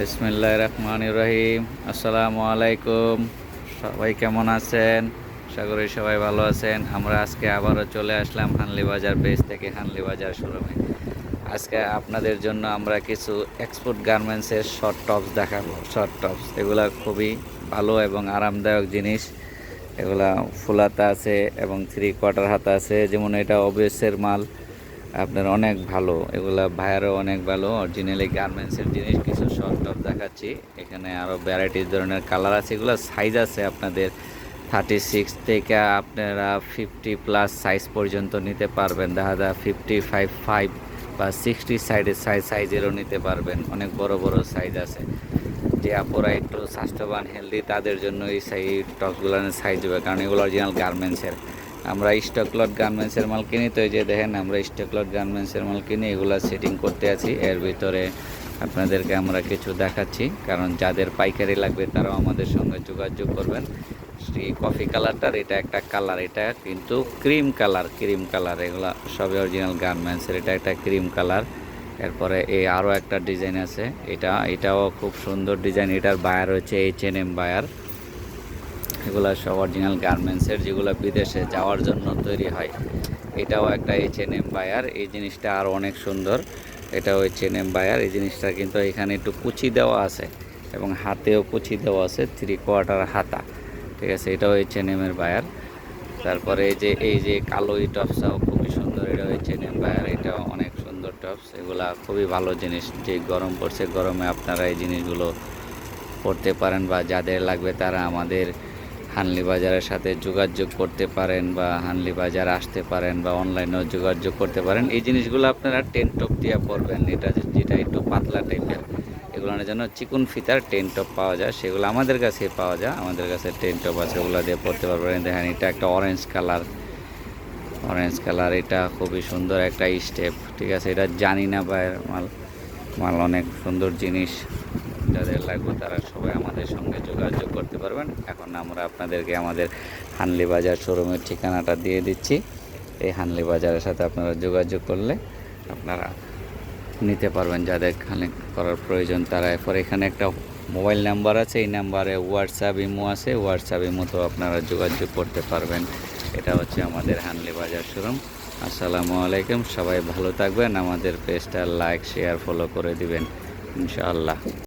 বিসমিল্লাহ রহমান রহিম আসসালামু আলাইকুম সবাই কেমন আছেন? আশা করি সবাই ভালো আছেন। আমরা আজকে আবারও চলে আসলাম হানলি বাজার বেস থেকে হানলি বাজার শোরুমে। আজকে আপনাদের জন্য আমরা কিছু এক্সপোর্ট গার্মেন্টসের শর্ট টপস দেখাবো। শর্ট টপস এগুলা খুবই ভালো এবং আরামদায়ক জিনিস। এগুলা ফুলাতা আছে এবং থ্রি কোয়ার্টার হাতা আছে। যেমন এটা অবভিয়াসের মাল। আপনার অনেক ভালো। এগুলা ভাইয়ারও অনেক ভালো। অরিজিনালি গার্মেন্টসের জিনিস কিছু শর্ট টপ দেখাচ্ছি। এখানে আরও ভ্যারাইটিস ধরনের কালার আছে। এগুলো সাইজ আছে আপনাদের থার্টি সিক্স থেকে আপনারা ফিফটি প্লাস সাইজ পর্যন্ত নিতে পারবেন। দেখা যায় ফিফটি ফাইভ ফাইভ বা সিক্সটি সাইডের সাইজ সাইজেরও নিতে পারবেন। অনেক বড় বড় সাইজ আছে। যে আপুরা একটু স্বাস্থ্যবান হেলদি তাদের জন্য এই সাইজ টপসগুলোর সাইজ হবে কারণ এগুলো অরিজিনাল গার্মেন্টসের আমরা স্টকলট গার্মেন্টসের মাল কিনি, তো এই যে দেখেন, আমরা স্টকলট গার্মেন্টসের মাল কিনি এগুলো সেটিং করতে আছি। এর ভিতরে আপনাদেরকে আমরা কিছু দেখাচ্ছি, কারণ যাদের পাইকারি লাগবে তারাও আমাদের সঙ্গে যোগাযোগ করবেন। শ্রী কফি কালারটার এটা একটা কালার এটা কিন্তু ক্রিম কালার ক্রিম কালার এগুলো সবই অরিজিনাল গার্মেন্টসের এটা একটা ক্রিম কালার এরপরে এই আরও একটা ডিজাইন আছে, এটা, এটাও খুব সুন্দর ডিজাইন এটার বায়ার হচ্ছে এইচ এন এম বায়ার এগুলো সব অরিজিনাল গার্মেন্টসের যেগুলো বিদেশে যাওয়ার জন্য তৈরি হয়। এটাও একটা এইচ এন এম বায়ার এই জিনিসটা আরও অনেক সুন্দর। এটাও এইচ এন এম বায়ার এই জিনিসটা কিন্তু এখানে একটু কুচি দেওয়া আছে এবং হাতেও কুচি দেওয়া আছে থ্রি কোয়ার্টার হাতা। ঠিক আছে, এটাও এইচ এন এম এর বায়ার তারপরে এই যে এই যে কালো এই টপসটাও খুবই সুন্দর এন এম বায়ার এটাও অনেক সুন্দর টপস। এগুলা খুবই ভালো জিনিস, যে গরম পড়ছে গরমে আপনারা এই জিনিসগুলো পড়তে পারেন বা যাদের লাগবে তারা আমাদের হানলি বাজারের সাথে যোগাযোগ করতে পারেন বা হানলি বাজার আসতে পারেন বা অনলাইনেও যোগাযোগ করতে পারেন, এই জিনিসগুলো আপনারা টেন টপ দিয়ে পরবেন। এটা যেটা একটু পাতলা টাইপের এগুলোর জন্য চিকুন ফিতার টেন টপ পাওয়া যায়, সেগুলো আমাদের কাছে পাওয়া যায়। আমাদের কাছে টেন টপ আছে, ওগুলো দিয়ে পরতে পারবেন। দেখেন, এটা একটা অরেঞ্জ কালার অরেঞ্জ কালার এটা খুবই সুন্দর একটা স্টেপ ঠিক আছে? এটা জানি না বাইরের মাল মাল অনেক সুন্দর জিনিস। যাদের লাগবে তারা সবাই আমাদের সঙ্গে যোগাযোগ করতে পারবেন। এখন আমরা আপনাদেরকে আমাদের হানলি বাজার শোরুমের ঠিকানাটা দিয়ে দিচ্ছি। এই হানলি বাজারের সাথে আপনারা যোগাযোগ করলে আপনারা নিতে পারবেন যাদের কানেক্ট করার প্রয়োজন তারা এরপর এখানে একটা মোবাইল নাম্বার আছে। এই নাম্বারে হোয়াটসঅ্যাপ ইমো আছে। হোয়াটসঅ্যাপ ইমোতেও আপনারা যোগাযোগ করতে পারবেন। এটা হচ্ছে আমাদের হানলি বাজার শোরুম। আসসালামু আলাইকুম। সবাই ভালো থাকবেন। আমাদের পেজটা লাইক, শেয়ার, ফলো করে দিবেন। ইনশাআল্লাহ।